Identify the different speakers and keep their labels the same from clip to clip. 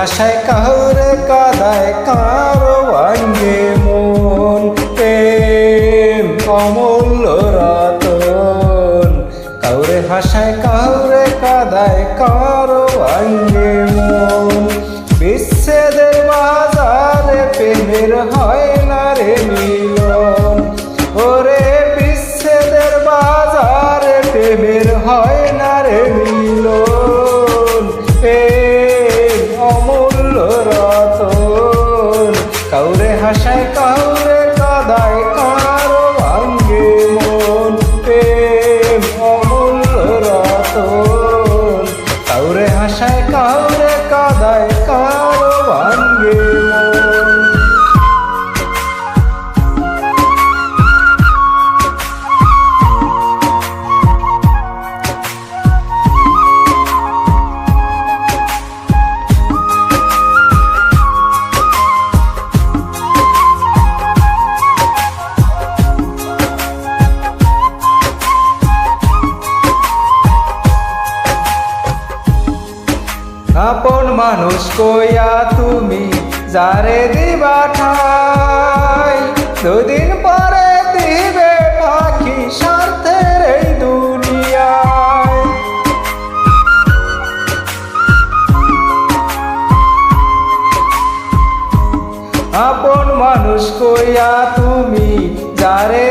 Speaker 1: হাসায় কাউরে কাদায় কারও আঙ্গে মন, প্রেম অমূল্য রতন। কাউরে ভাষায় কাউরে কাদায় কারও ভাঙ্গে মন। বিচ্ছেদের বাজারে প্রেমের হয় না রে মিলন। ওরে বিচ্ছেদের বাজারে প্রেমের হয় না রে মিলন। হাসায় কাউরে কাদায় কারও ভাঙ্গে মন প্রেম অমূল্য রতন। কাউরে হাসায় কাউরে মানুষ কইয়া তুমি যারে দিবা ঠাই, দুদিন পরে দিবে পাখি স্বার্থের এই দুনিয়ায়। আপন মানুষ কইয়া তুমি যারে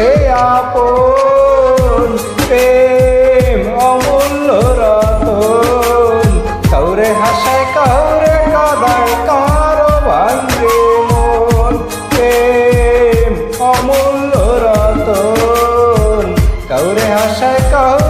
Speaker 1: না আপন প্রেম অমূল্য রতন। কাউরে হাসায়, কাউরে কাদায়, কারও ভাঙ্গে মন। প্রেম অমূল্য রতন। কাউরে হাসায়, কাউরে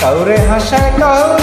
Speaker 1: কাউরে হাসায় কাউরে